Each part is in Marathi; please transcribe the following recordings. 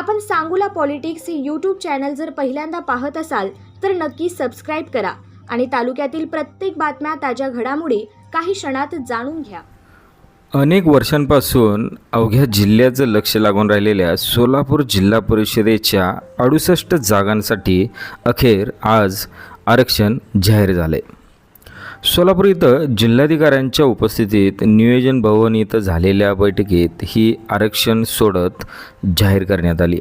आपण सांगूला पॉलिटिक्स हे यूट्यूब चॅनल जर पहिल्यांदा पाहत असाल तर नक्की सबस्क्राईब करा आणि तालुक्यातील प्रत्येक बातम्या ताज्या घडामोडी काही क्षणात जाणून घ्या. अनेक वर्षांपासून अवघ्या जिल्ह्याचं लक्ष लागून राहिलेल्या सोलापूर जिल्हा परिषदेच्या अडुसष्ट जागांसाठी अखेर आज आरक्षण जाहीर झाले सोलापूर इथं जिल्हाधिकाऱ्यांच्या उपस्थितीत नियोजन भवन इथं झालेल्या बैठकीत ही आरक्षण सोडत जाहीर करण्यात आली.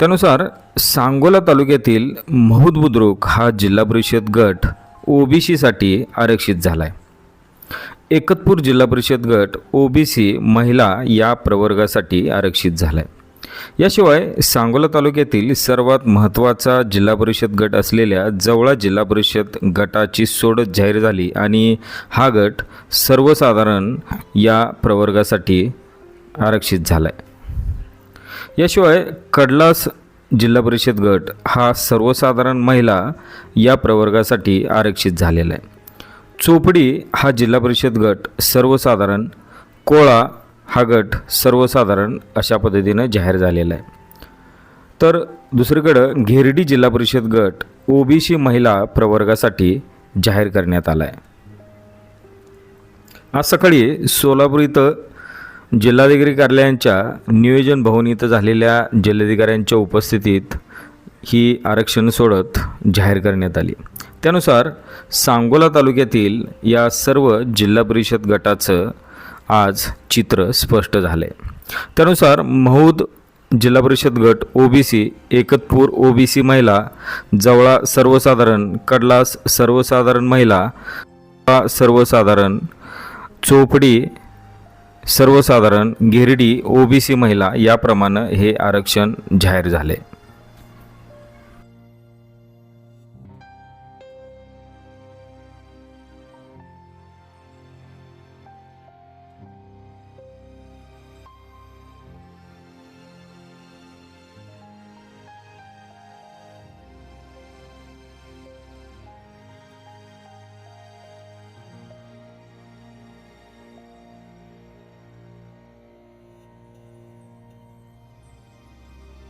त्यानुसार सांगोला तालुक्यातील महूद बुद्रुक हा जिल्हा परिषद गट ओबीसीसाठी आरक्षित झाला आहे एकतपूर जिल्हा परिषद गट ओबीसी महिला या प्रवर्गासाठी आरक्षित झाला आहे याशिवाय सांगोला तालुक्यातील सर्वात महत्त्वाचा जिल्हा परिषद गट असलेल्या जवळा जिल्हा परिषद गटाची सोडत जाहीर झाली आणि हा गट सर्वसाधारण या प्रवर्गासाठी आरक्षित झाला आहे याशिवाय कडलास जिल्हा परिषद गट हा सर्वसाधारण महिला या प्रवर्गासाठी आरक्षित झालेला आहे. चोपडी हा जिल्हा परिषद गट सर्वसाधारण कोळा हा गट सर्वसाधारण अशा पद्धतीनं जाहीर झालेला आहे. तर दुसरीकडं घेरडी जिल्हा परिषद गट ओबीसी महिला प्रवर्गासाठी जाहीर करण्यात आला आहे. आज सकाळी सोलापूर इथं जिल्हाधिकारी कार्यालयांच्या नियोजन भवन इथं झालेल्या जिल्हाधिकाऱ्यांच्या उपस्थितीत ही आरक्षण सोडत जाहीर करण्यात आली. त्यानुसार सांगोला तालुक्यातील या सर्व जिल्हा परिषद गटाचं आज चित्र स्पष्ट झाले. त्यानुसार महूद जिल्हा परिषद गट ओबीसी एकतपूर ओबीसी महिला जवळा सर्वसाधारण कडलास सर्वसाधारण महिला सर्वसाधारण चोपडी सर्वसाधारण गिरडी ओबीसी महिला याप्रमाणे हे आरक्षण जाहीर झाले.